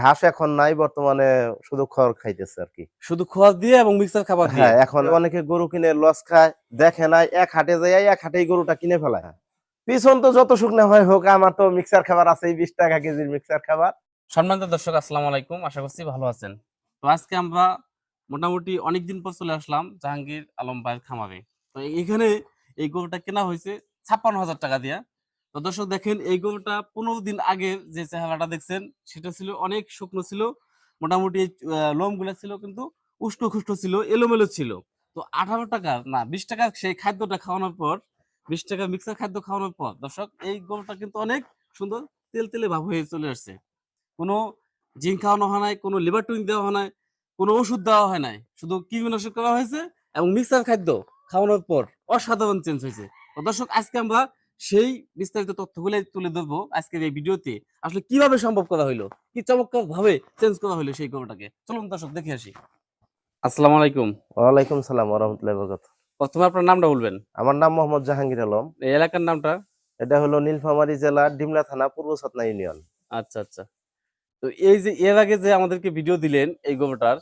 ঘাস এখন নাই বর্তমানে শুধু খড় খাইতেছে আর কি। শুধু খোয়াজ দিয়ে এবং মিক্সার খাবার দিয়ে? হ্যাঁ এখন অনেকে গরু কিনে লস খায় দেখে নাই এক হাটে যায় এক হাটেই গরুটা কিনে ফেলায়। পিছন তো যত শুকনো হয় হোক আমার তো মিক্সার খাবার আছে বিশ টাকা কেজির মিক্সার খাবার। সম্মানিত দর্শক আসসালামু আলাইকুম আশা করছি ভালো আছেন। তো আজকে আমরা মোটামুটি অনেকদিন পর চলে আসলাম জাহাঙ্গীর আলম ভাইয়ের খামারে। তো এখানে এই গরুটা কেনা হয়েছে ছাপ্পান্ন হাজার টাকা দিয়া। তো দর্শক দেখেন, এই গরুটা পনেরো দিন আগের যে চেহারাটা দেখছেন, সেটা ছিল অনেক শুকনো ছিল, মোটামুটি লোমগুলা ছিল কিন্তু উষ্ণ খুষ্ট ছিল, এলোমেলো ছিল। তো আঠারো টাকা, না, বিশ টাকা সেই খাদ্যটা খাওয়ানোর পর, বিশ টাকা মিক্সার খাদ্য খাওয়ানোর পর, দর্শক, এই গরুটা কিন্তু অনেক সুন্দর তেল তেলে ভাব হয়ে চলে আসছে। কোনো জিঙ্ক খাওয়ানো হয় নাই, কোনো লিভার টুইন দেওয়া হয় নাই, কোনো ওষুধ দেওয়া হয় নাই, শুধু কীটনাশক করা হয়েছে এবং মিক্সার খাদ্য খাওয়ানোর পর অসাধারণ চেঞ্জ হয়েছে। দর্শক, আজকে আমরা সেই বিস্তারিত তথ্যগুলো তুলে ধরবো আজকের এই ভিডিওতে। আসলে কীভাবে সম্ভব করা হইল? কি চমৎকার ভাবে চেঞ্জ করা হইল সেই গরুটাকে চলুন দর্শক দেখে আসি। আসসালামু আলাইকুম। ওয়ালাইকুম সালাম রহমতুল্লাহ বরকত প্রথমে আপনার নামটা বলবেন। আমার নাম মোহাম্মদ জাহাঙ্গীর আলম। এই এলাকার নামটা? এটা হলো নীলফামারী জেলা ডিমলা থানা পূর্ব সাতনা ইউনিয়ন। আচ্ছা আচ্ছা। তো এই যে এর আগে যে আমাদেরকে ভিডিও দিলেন এই গরুটার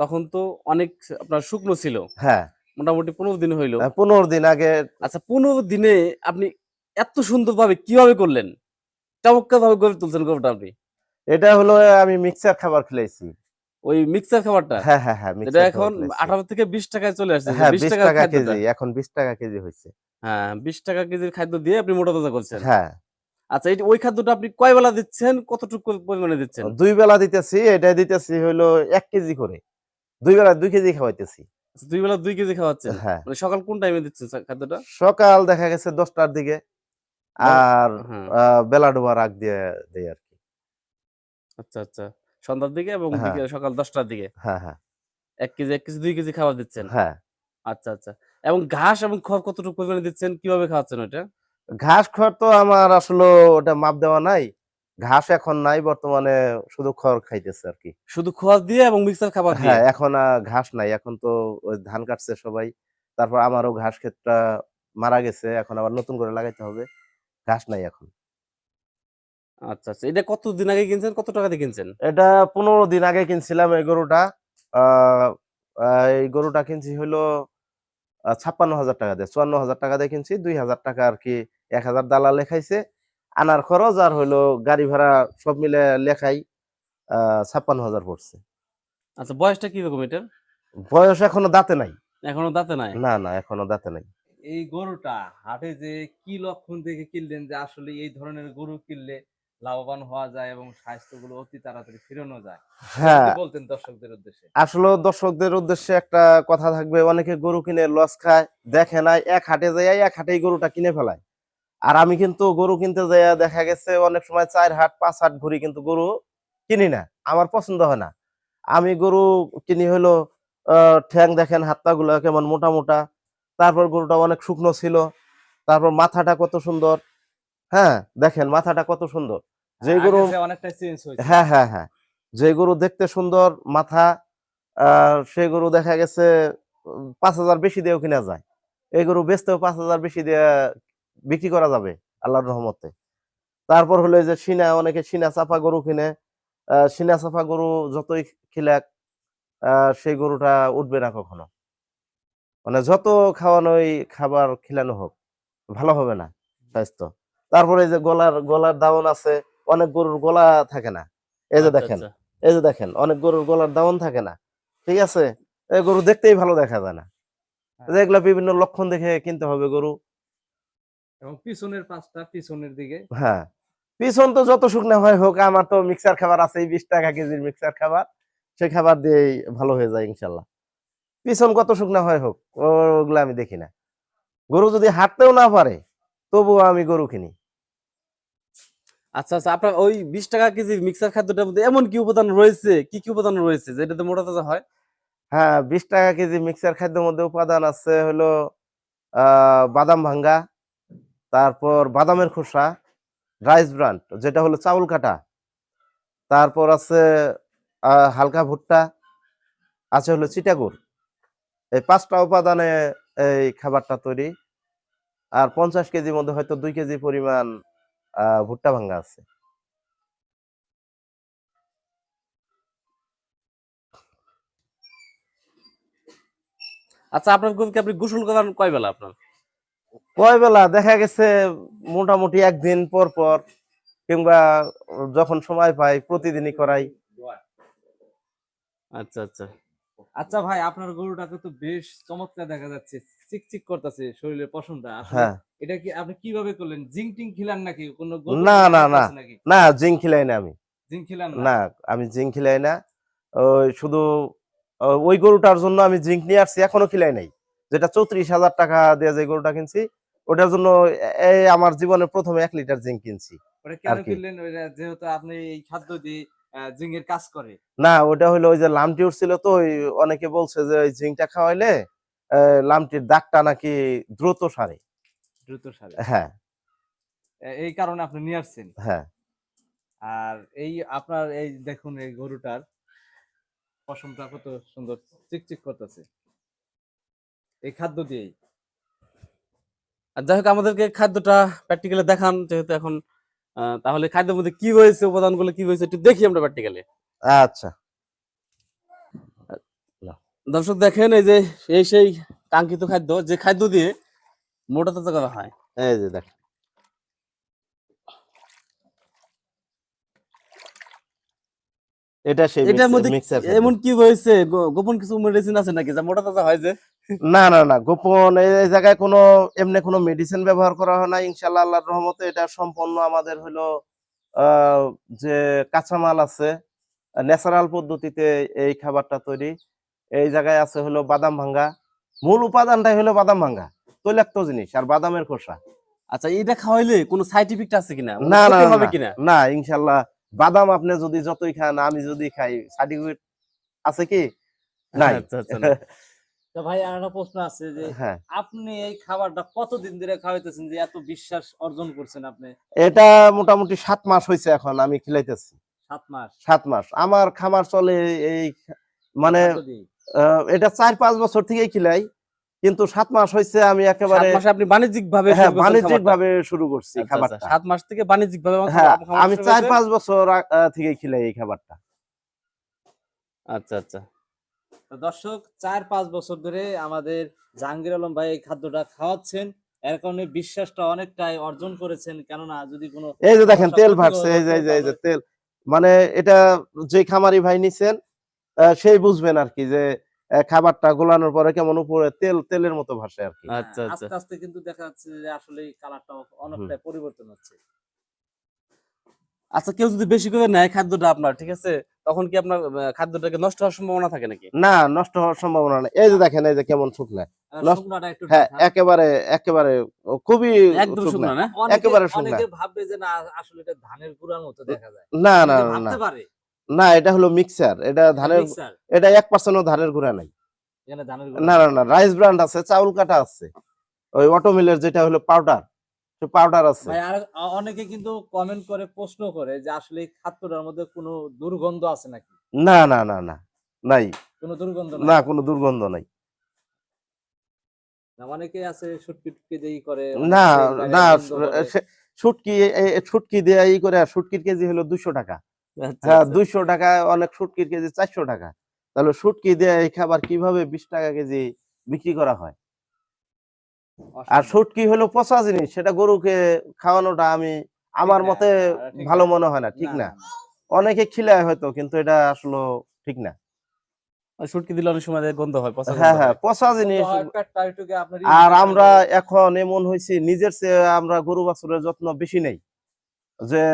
তখন তো অনেক আপনার শুকনো ছিল। হ্যাঁ। মোটামুটি পনেরো দিন হইল। পনেরো দিন আগে আচ্ছা পনেরো দিনে আপনি এত সুন্দরভাবে কীভাবে করলেন? চমৎকার ভাবে গড়ে তুলছেন গরুটা আপনি। এটা হলো আমি মিক্সার খাবার খেলাইছি ওই মিক্সার খাবারটা? হ্যাঁ হ্যাঁ হ্যাঁ এটা এখন খাবার খেলাইছি। আঠারো থেকে বিশ টাকায় চলে আসছে হ্যাঁ বিশ বিশ টাকার টাকা কেজি এখন বিশ টাকা কেজি হয়েছে। হ্যাঁ বিশ টাকা কেজির খাদ্য দিয়ে আপনি মোটা তাজা করছেন। হ্যাঁ। আচ্ছা যে ওই খাদ্যটা আপনি কয় বেলা দিচ্ছেন? কতটুকু পরিমাণে দিচ্ছেন? দুই বেলা দিতেছি এটা দিতেছি হলো এক কেজি করে। দুই বেলা দুই কেজি খাওয়াইতেছি। দুই বেলা দুই কেজি খাওয়াচ্ছেন? হ্যাঁ। মানে সকাল কোন টাইমে দিচ্ছেন খাদ্যটা? সকাল দেখা গেছে দশটার দিকে। আর হ্যাঁ। বেলা ডোবার আগ দিয়ে দেই আর কি। আচ্ছা আচ্ছা। সন্ধ্যার দিকে এবং হ্যাঁ। সকাল দশটার দিকে? হ্যাঁ হ্যাঁ। এক কেজি এক কেজি দুই কেজি খাবার দিচ্ছেন? হ্যাঁ। আচ্ছা আচ্ছা। এবং ঘাস এবং খড় কতটুকু পরিমাণে দিচ্ছেন? কীভাবে খাওয়াচ্ছেন ওটা ঘাস খড় তো আমার আসলে ওটা মাপ দেওয়া নাই। ঘাস এখন নাই বর্তমানে শুধু খড় খাইতেছে আর কি শুধু খোয়াজ দিয়ে এবং মিক্সার খাবার দিয়ে? হ্যাঁ এখন ঘাস নাই এখন তো ধান কাটছে সবাই। তারপর আমারও ঘাস ক্ষেতটা মারা গেছে এখন আবার নতুন করে লাগাইতে হবে। ঘাস নাই এখন। আচ্ছা আচ্ছা এটা কত দিন আগে কিনছেন কত টাকা দিয়ে কিনছেন? এটা পনেরো দিন আগে কিনছিলাম এই গরুটা। এই গরুটা কিনছি হলো ছাপ্পান্ন হাজার টাকা দিয়ে চুয়ান্ন হাজার টাকা দিয়ে কিনছি দুই হাজার টাকা আর কি এক হাজার দালা লেখাইছে আনার খরচ আর হইল গাড়ি ভাড়া সব মিলে লেখাই আহ ছাপ্পান্ন হাজার পড়ছে। আচ্ছা বয়সটা কীরকম এটার? বয়স এখনও দাঁতে নাই। এখনও দাঁতে নাই? না না এখনও দাঁতে নাই। এই গরুটা হাটে যে কি লক্ষণ দেখে কিনলেন যে আসলে এই ধরনের গরু কিনলে লাভবান হওয়া যায় এবং স্বাস্থ্যগুলো অতি তাড়াতাড়ি ফিরানো যায়? হ্যাঁ। বলতেন দর্শকদের উদ্দেশ্যে। আসলে দর্শকদের উদ্দেশ্যে একটা কথা থাকবে অনেকে গরু কিনে লস খায় দেখে নাই এক হাটে যায় এক হাটেই গরুটা কিনে ফেলায়। আর আমি কিন্তু গরু কিনতে যাই দেখা গেছে অনেক সময় চার হাট পাঁচ হাট ঘুরি কিন্তু গরু কিনি না আমার পছন্দ হয় না। আমি গরু কিনি হলো ঠ্যাং দেখেন হাতটা গুলো কেমন মোটা মোটা তারপর গরুটা অনেক শুকনো ছিল তারপর মাথাটা কত সুন্দর হ্যাঁ দেখেন মাথাটা কত সুন্দর। যে গরু অনেকটা চেঞ্জ হয়েছে। হ্যাঁ হ্যাঁ হ্যাঁ যে গরু দেখতে সুন্দর মাথা সেই গরু দেখা গেছে পাঁচ হাজার বেশি দিয়েও কিনা যায়। এই গরু বেচতেও পাঁচ হাজার বেশি দিয়ে বিক্রি করা যাবে আল্লাহর রহমতে। তারপর হলো যে সিনা অনেকে সিনা চাপা গরু কিনে সিনা চাপা গরু যতই খিলাক সেই গরুটা উঠবে না কখনো। মানে যত খাওয়ানোই খাবার খিলানো হোক ভালো হবে না স্বাস্থ্য। তারপরে যে গলার গলার দামন আছে অনেক গরুর গলা থাকে না। এই যে আচ্ছা, দেখেন আচ্ছা। এই যে দেখেন অনেক গরুর গলার দামন থাকে না। ঠিক আছে? এই গরু দেখতেই ভালো দেখা যায় না। হ্যাঁ। এগুলা বিভিন্ন লক্ষণ দেখে কিনতে হবে গরু। এবং পিছনের পাঁচটা পিছনের দিকে। হ্যাঁ পিছন তো যত শুকনো হয় হোক আমার তো মিক্সার খাবার আছে বিশ টাকা কেজির মিক্সার খাবার। সেই খাবার দিয়েই ভালো হয়ে যায় ইনশাল্লাহ। পিছন কত শুকনো হয় হোক ওগুলো আমি দেখি না। গরু যদি হাঁটতেও না পারে তবুও আমি গরু কিনি। আচ্ছা আচ্ছা আপনার ওই বিশ টাকা কেজির মিক্সার খাদ্যটার মধ্যে এমন কি উপাদান রয়েছে? কি কি উপাদান রয়েছে যেটাতে মোটা তাজা হয়? হ্যাঁ বিশ টাকা কেজি মিক্সার খাদ্যের মধ্যে উপাদান আছে হলো আহ, বাদাম ভাঙ্গা তারপর বাদামের খোসা রাইস ব্রান্ড যেটা হলো চাউল কাটা। তারপর আছে হালকা ভুট্টা, আছে হলো চিটাগুর এই পাঁচটা উপাদানে এই খাবারটা তৈরি। আর পঞ্চাশ কেজির মধ্যে হয়তো দুই কেজি পরিমাণ ভুট্টা ভাঙ্গা আছে। আচ্ছা আপনার গরুকে আপনি গোসল করেন কয় বেলা আপনার? কয় বেলা দেখা গেছে মোটামুটি একদিন পর পর কিংবা যখন সময় পাই প্রতিদিনই করাই। আচ্ছা আচ্ছা। আচ্ছা ভাই আপনার গরুটাকে তো বেশ চমৎকার দেখা যাচ্ছে। চিকচিক করতেছে শরীরের পশমটা। হ্যাঁ। এটা কি আপনি কীভাবে করলেন? জিঙ্ক টিং খিলান নাকি? কোনো না, না, না। না জিং খিলাই না আমি। জিঙ্ক খিলান না? আমি জিঙ্ক খিলাই না। ওই শুধু ওই গরুটার জন্য আমি জিঙ্ক নিয়ে আসছি এখনও খিলাই নাই। যেটা চৌত্রিশ হাজার টাকা দিয়ে যে গরুটা কিনছি ওটার জন্য এই আমার জীবনে প্রথমে এক লিটার জিঙ্ক কিনছি। যেহেতু আপনি এই খাদ্য দিয়ে জিঙ্কের কাজ করে। না ওটা হলো ওই যে লামটি উঠছিল তো অনেকে বলছে যে ওই জিঙ্কটা খাওয়াইলে আহ, লামটির দাগটা নাকি দ্রুত সারে। দ্রুত সারে। হ্যাঁ। এই কারণে আপনি নিয়ে আসছেন। হ্যাঁ। আর এই আপনার এই দেখুন এই গরুটার পশমটা কত সুন্দর চিকচিক করতেছে। এই খাদ্য দিয়েই। আর যাই হোক আমাদেরকে খাদ্যটা প্র্যাকটিক্যালি দেখান যেহেতু এখন তাহলে খাদ্যের মধ্যে কি হয়েছে উপাদানগুলো কি হয়েছে একটু দেখি আমরা প্র্যাকটিক্যালি আচ্ছা। দর্শক দেখেন এই যে এই সেই কাঙ্ক্ষিত খাদ্য যে খাদ্য দিয়ে মোটা তাজা করা হয়। এই যে দেখ এটা সেই এটার মধ্যে মিক্সার এমন কি হয়েছে? গোপন কিছু মেডিসিন আছে নাকি যা মোটা তাজা হয় যে? না না না গোপন এই জায়গায় কোনো এমনি কোনো মেডিসিন ব্যবহার করা হয় না ইনশাল্লাহ আল্লাহর রহমতে এটা সম্পূর্ণ আমাদের হলো যে কাঁচামাল আছে ন্যাচারাল পদ্ধতিতে এই খাবারটা তৈরি এই জায়গায় আছে হলো বাদাম ভাঙ্গা মূল উপাদানটাই হলো বাদাম ভাঙ্গা তৈলাক্ত জিনিস আর বাদামের খোসা। আচ্ছা এটা খাওয়াইলে কোনো সাইড ইফেক্ট আছে কিনা? না না হবে কিনা? না ইনশাল্লাহ বাদাম আপনি যদি যতই খান আমি যদি খাই সার্টিফিকেট আছে কি? নাই। আচ্ছা আচ্ছা না। তো ভাই আর একটা প্রশ্ন আছে যে হ্যাঁ। আপনি এই খাবারটা কতদিন ধরে খাওয়াইতেছেন যে এত বিশ্বাস অর্জন করছেন আপনি? এটা মোটামুটি সাত মাস হয়েছে এখন আমি খিলাইতেছি। সাত মাস? সাত মাস। আমার খামার চলে এই মানে এটা চার পাঁচ বছর থেকেই খিলাই কিন্তু সাত মাস হয়েছে আমি একেবারে আপনি বাণিজ্যিক ভাবে হ্যাঁ বাণিজ্যিক ভাবে শুরু করছি খাবারটা। সাত মাস থেকে বাণিজ্যিক ভাবে হ্যাঁ আমি চার পাঁচ বছর থেকে খিলাই এই খাবারটা। আচ্ছা আচ্ছা। দর্শক চার পাঁচ বছর ধরে আমাদের জাহাঙ্গীর আলম ভাই এই খাদ্যটা খাওয়াচ্ছেন। এর কারণে বিশ্বাসটা অনেকটাই অর্জন করেছেন কেননা যদি কোনো এই যে দেখেন তেল হতো এই যে এই যে এই যে তেল। মানে এটা যে খামারি ভাই নিছেন সেই বুঝবেন আর কি যে খাবারটা গোলানোর পরে কেমন উপরে তেল তেলের মতো ভাসে আর কি। আচ্ছা, আচ্ছা। আস্তে আস্তে কিন্তু দেখা যাচ্ছে যে আসলে কালারটা অনেকটাই পরিবর্তন হচ্ছে। আচ্ছা কেউ যদি বেশি করে নেয় খাদ্যটা আপনার ঠিক আছে? তখন কি আপনার খাদ্যটাকে নষ্ট হওয়ার সম্ভাবনা থাকে নাকি? না নষ্ট হওয়ার সম্ভাবনা নেই। এই যে দেখেন এই যে কেমন শুকনা। নষ্ট- হ্যাঁ একেবারে একেবারে খুবই একদম শুকনা। না? একেবারে শুকনা। ভাববে যে না আসলে এটা ধানের গুঁড়ার মতো দেখা যায়। না না না, না। ভাবতে পারে? না এটা হলো মিক্সার। এটা ধানের এটা এক পার্সেন্টও ধানের গুঁড়া নাই। না না না রাইস ব্র্যান্ড আছে চাউল কাটা আছে। ওই অটোমিলের যেটা হলো পাউডার। পাউডার আছে। আর অনেকে কিন্তু কমেন্ট করে প্রশ্ন করে যে আসলে এই খাদ্যটার মধ্যে কোনো দুর্গন্ধ আছে নাকি? না না না না নাই। কোনো দুর্গন্ধ না কোনো দুর্গন্ধ নাই। অনেকে আছে শুটকি দিয়ে করে না না শুটকি শুটকি দিয়ে ই করে শুটকির কেজি হলো দুইশো টাকা। আচ্ছা, হ্যাঁ আচ্ছা। দুইশো টাকা অনেক শুটকির কেজি চারশো টাকা। তাহলে শুটকি দিয়ে এই খাবার কীভাবে বিশ টাকা কেজি বিক্রি করা হয়? আর। শুটকি হলো পচা জিনিস সেটা গরুকে খাওয়ানোটা আমি আমার মতে ভালো মনে হয় না ঠিক না অনেকে খিলায় হয়তো কিন্তু এটা আসলে ঠিক না। শুটকি দিলে অনেক সময় গন্ধ হয় পচা হ্যাঁ পচা জিনিস আপনার আর আমরা এখন এমন হয়েছি নিজের চেয়ে আমরা গরু বাছুরের যত্ন বেশি নেই। যে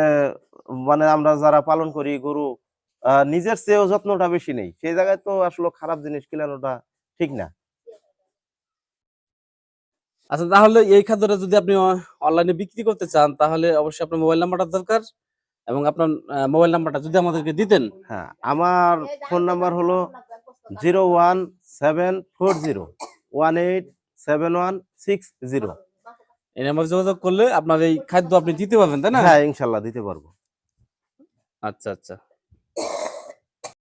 মানে আমরা যারা পালন করি গরু নিজের চেয়েও যত্নটা বেশি নেই। সেই জায়গায় তো আসলে খারাপ জিনিস কিলানোটা ঠিক না। আচ্ছা তাহলে এই খাদ্যটা যদি আপনি অনলাইনে বিক্রি করতে চান তাহলে অবশ্যই আপনার মোবাইল নাম্বারটা দরকার এবং আপনার মোবাইল নাম্বারটা যদি আমাদেরকে দিতেন। হ্যাঁ আমার ফোন নাম্বার হলো zero one seven four zero one eight seven one six zero এই নাম্বার যোগাযোগ করলে আপনার এই খাদ্য আপনি দিতে পারবেন তাই না? হ্যাঁ ইনশাল্লাহ দিতে পারব। আচ্ছা আচ্ছা।